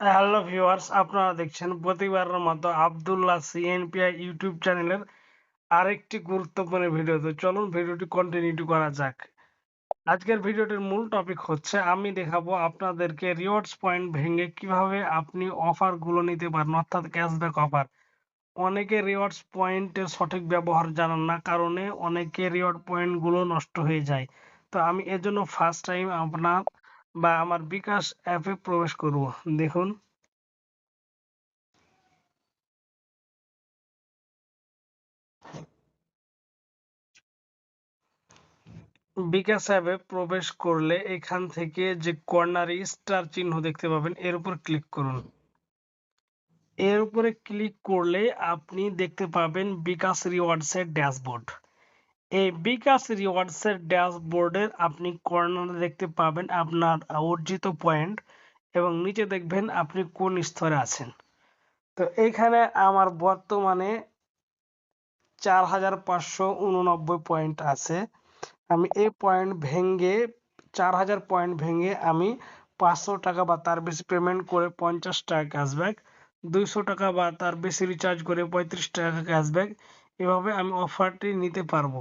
Hello viewers আপনারা দেখছেন প্রতিবারের মতো আবদুল্লাহ সিএনপিআই ইউটিউব চ্যানেলের আরেকটি গুরুত্বপূর্ণ ভিডিও তো চলুন ভিডিওটি কন্টিনিউ করা যাক। আজকের ভিডিওটির মূল টপিক হচ্ছে, আমি দেখাবো আপনাদেরকে রিওয়ার্ডস পয়েন্ট ভেঙে কীভাবে আপনি অফারগুলো নিতে পারেন, অর্থাৎ ক্যাশব্যাক অফার অনেকে রিওয়ার্ডস পয়েন্টের সঠিক ব্যবহার জানান না, কারণে অনেকে রিওয়ার্ড পয়েন্টগুলো নষ্ট হয়ে যায়। তো আমি এজন্য ফার্স্ট টাইম আপনার বা আমার বিকাশ অ্যাপে প্রবেশ করব। দেখুন। বিকাশ অ্যাপে প্রবেশ করলে এখান থেকে যে কর্নারে স্টার চিহ্ন দেখতে পাবেন, এর উপর ক্লিক করুন। এর উপরে ক্লিক করলে আপনি দেখতে পাবেন বিকাশ রিওয়ার্ডসের ড্যাশবোর্ড এই বিকাশ রিওয়ার্ডসের ড্যাশবোর্ডের আপনি কর্নারে দেখতে পাবেন আপনার অর্জিত পয়েন্ট এবং নিচে দেখবেন আপনি কোন স্তরে আছেন। তো এখানে আমার বর্তমানে চার হাজার পাঁচশো উননব্বই পয়েন্ট আছে। আমি এই পয়েন্ট ভেঙে, চার হাজার পয়েন্ট ভেঙে আমি পাঁচশো টাকা বা তার বেশি পেমেন্ট করে পঞ্চাশ টাকা ক্যাশব্যাক দুইশো টাকা বা তার বেশি রিচার্জ করে পঁয়ত্রিশ টাকা ক্যাশব্যাক এভাবে আমি অফারটি নিতে পারব।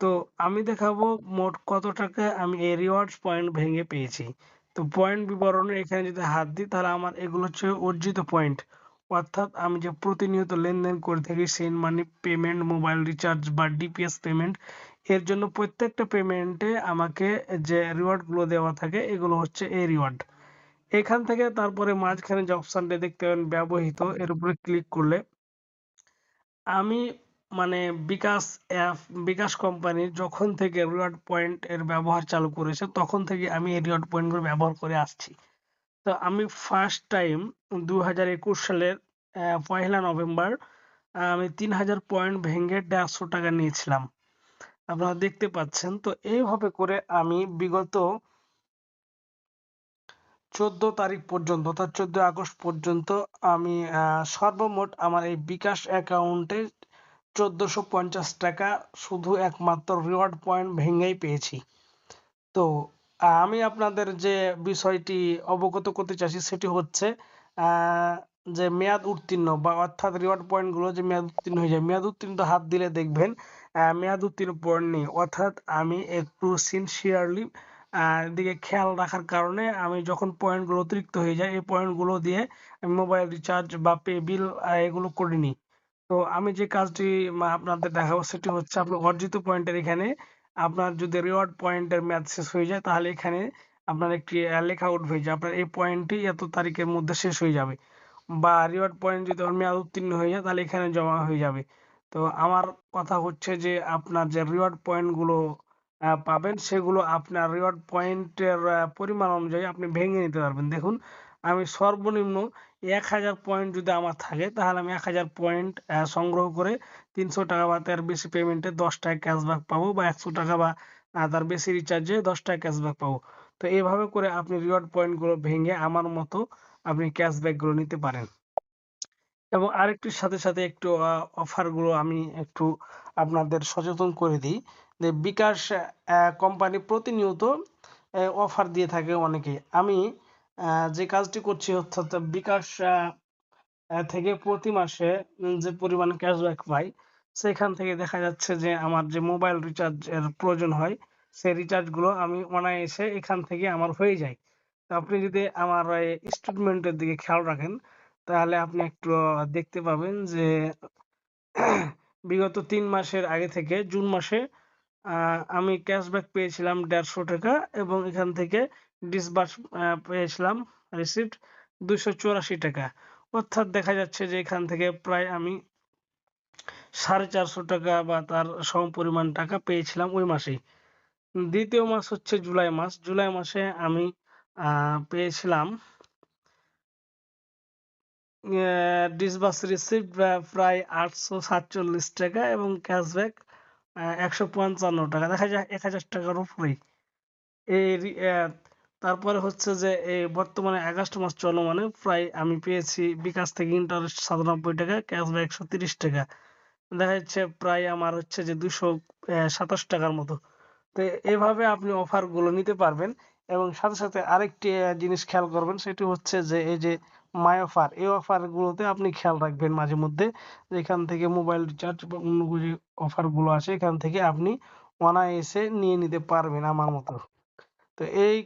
তো আমি দেখাবো মোট কত টাকা আমি এই রিওয়ার্ডস পয়েন্ট ভেঙে পেয়েছি। তো পয়েন্ট বিবরণে এখানে যদি হাত দিই, তাহলে আমার এগুলো হচ্ছে অর্জিত পয়েন্ট অর্থাৎ আমি যে প্রতিনিয়ত লেনদেন করে থাকি send money payment mobile recharge বা ডিপিএস পেমেন্ট এর জন্য প্রত্যেকটা পেমেন্টে আমাকে যে রিওয়ার্ডগুলো দেওয়া থাকে, এগুলো হচ্ছে এই রিওয়ার্ড এখান থেকে তারপরে মাঝখানে যে অপশানটা দেখতে পাবেন, ব্যবহৃত, এর উপরে ক্লিক করলে আমি মানে বিকাশ অ্যাপ, বিকাশ কোম্পানির যখন থেকে রিওয়ার্ড পয়েন্ট এর ব্যবহার চালু করেছে, তখন থেকে আমি এই রিওয়ার্ড পয়েন্টগুলো ব্যবহার করে আসছি। তো আমি ফার্স্ট টাইম দু হাজার একুশ সালের পয়লা নভেম্বর, আমি তিন হাজার পয়েন্ট ভেঙে দেড়শো টাকা নিয়েছিলাম। আপনারা দেখতে পাচ্ছেন, তো এইভাবে করে আমি বিগত চোদ্দ তারিখ পর্যন্ত অর্থাৎ চোদ্দ আগস্ট পর্যন্ত আমি সর্বমোট আমার এই বিকাশ অ্যাকাউন্টে চোদ্দোশো পঞ্চাশ টাকা শুধু একমাত্র রিওয়ার্ড পয়েন্ট ভেঙেই পেয়েছি। তো, আমি আপনাদের যে বিষয়টি অবগত করতে চাইছি সেটি হচ্ছে যে মেয়াদ উত্তীর্ণ বা অর্থাৎ রিওয়ার্ড পয়েন্টগুলো যে মেয়াদ উত্তীর্ণ হয়ে যায়, মেয়াদ উত্তীর্ণ হাত দিলে দেখবেন মেয়াদ উত্তীর্ণ পয়েন্ট নেই। অর্থাৎ আমি একটু সিনসিয়ারলি দিকে খেয়াল রাখার কারণে আমি যখন পয়েন্টগুলো অতিরিক্ত হয়ে যায়, এই পয়েন্টগুলো দিয়ে মোবাইল রিচার্জ বা পে বিল এগুলো করিনি। তো আমি যে কাজটি আপনাদের দেখাবো সেটি হচ্ছে আপনার অর্জিত পয়েন্টের এখানে আপনার যদি রিওয়ার্ড পয়েন্টের মেয়াদ শেষ হয়ে যায় তাহলে এখানে আপনার একটি লেখা উঠবে যে আপনার এই পয়েন্টটি এত তারিখের মধ্যে শেষ হয়ে যাবে বা রিওয়ার্ড পয়েন্ট যদি মেয়াদ উত্তীর্ণ হয়ে যায় তাহলে এখানে জমা হয়ে যাবে। তো আমার কথা হচ্ছে যে আপনার যে রিওয়ার্ড পয়েন্টগুলো পাবেন সেগুলো আপনার রিওয়ার্ড পয়েন্টের পরিমাণ অনুযায়ী আপনি ভেঙে নিতে পারবেন। দেখুন আমি সর্বনিম্ন এক হাজার পয়েন্ট যদি আমার থাকে, তাহলে আমি এক হাজার পয়েন্ট সংগ্রহ করে তিনশো টাকা বা তার বেশি পেমেন্টে দশ টাকা ক্যাশব্যাক পাবো বা একশো টাকা বা তার বেশি রিচার্জে দশ টাকা ক্যাশব্যাক পাবো। তো এইভাবে করে আপনি রিওয়ার্ড পয়েন্টগুলো ভেঙে আমার মতো আপনি ক্যাশব্যাকগুলো নিতে পারেন। এবং আরেকটির সাথে সাথে একটু অফারগুলো আমি একটু আপনাদের সচেতন করে দিই যে বিকাশ কোম্পানি প্রতিনিয়ত অফার দিয়ে থাকে অনেকে। আমি যে কাজটি করছি অর্থাৎ বিকাশ থেকে প্রতি মাসে যে পরিমাণ ক্যাশব্যাক পাই, সেখান থেকে দেখা যাচ্ছে যে আমার যে মোবাইল রিচার্জ এর প্রয়োজন হয়, সেই রিচার্জগুলো আমি অনায়াসে এখান থেকে আমার হয়ে যায়। তো আপনি যদি আমার স্টেটমেন্টের দিকে খেয়াল রাখেন, তাহলে আপনি একটু দেখতে পাবেন যে, বিগত তিন মাসের আগে থেকে জুন মাসে আমি ক্যাশব্যাক পেয়েছিলাম দেড়শো টাকা এবং এখান থেকে ডিসবার্স পেয়েছিলাম রিসিপ্ট দুশো চুরাশি টাকা। অর্থাৎ দেখা যাচ্ছে যে এখান থেকে প্রায় আমি সাড়ে চারশো টাকা বা তার সম পরিমাণ টাকা পেয়েছিলাম ওই মাসেই। দ্বিতীয় মাস হচ্ছে জুলাই মাস। জুলাই মাসে আমি পেয়েছিলাম ডিসবার্স রিসিপ্ট প্রায় আটশো সাতচল্লিশ টাকা এবং ক্যাশব্যাক একশো পঞ্চান্ন টাকা। দেখা যায় এক হাজার টাকার উপরেই। এই তারপরে হচ্ছে যে এই বর্তমানে আগস্ট মাস চলমানে প্রায় আমি পেয়েছি বিকাশ থেকে ইন্টারেস্ট সাতানব্বই টাকা ক্যাশব্যাক একশো তিরিশ টাকা। দেখা যাচ্ছে প্রায় আমার হচ্ছে যে দুশো সাতাশ টাকার মতো। তো এভাবে আপনি অফারগুলো নিতে পারবেন এবং সাথে সাথে আরেকটি জিনিস খেয়াল করবেন, সেটি হচ্ছে যে এই যে মাই অফার এই অফার গুলোতে আপনি খেয়াল রাখবেন মাঝে মধ্যে যে এখান থেকে মোবাইল রিচার্জ বা অন্য যে অফারগুলো আছে এখান থেকে আপনি অনায়াসে নিয়ে নিতে পারবেন আমার মতো। তো এই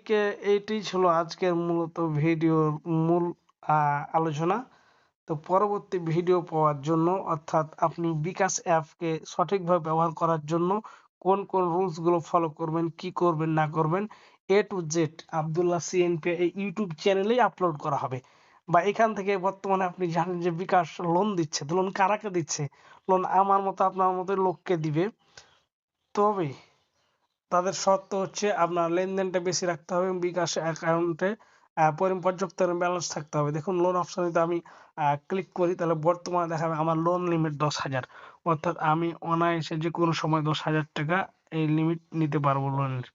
এইটি ছিল আজকের মূলত ভিডিওর মূল আলোচনা। তো পরবর্তী ভিডিও পাওয়ার জন্য, অর্থাৎ আপনি বিকাশ অ্যাপকে সঠিকভাবে ব্যবহার করার জন্য কোন কোন রুলসগুলো ফলো করবেন, কি করবেন, না করবেন A to Z Abdullah CNP এই ইউটিউব চ্যানেলেই আপলোড করা হবে। বা এখান থেকে বর্তমানে আপনি জানেন যে বিকাশ লোন দিচ্ছে। লোন কারাকে দিচ্ছে? লোন আমার মতো, আপনার মতো লোককে দিবে। তবে তাদের শর্ত হচ্ছে আপনার লেনদেনটা বেশি রাখতে হবে এবং বিকাশ অ্যাকাউন্টে পর্যাপ্ত ব্যালেন্স থাকতে হবে। দেখুন লোন অপশনে যদি আমি ক্লিক করি, তাহলে বর্তমানে দেখাবে আমার লোন লিমিট দশ হাজার। অর্থাৎ আমি অনায়াসে যে কোনো সময় দশ হাজার টাকা এই লিমিট নিতে পারব লোনের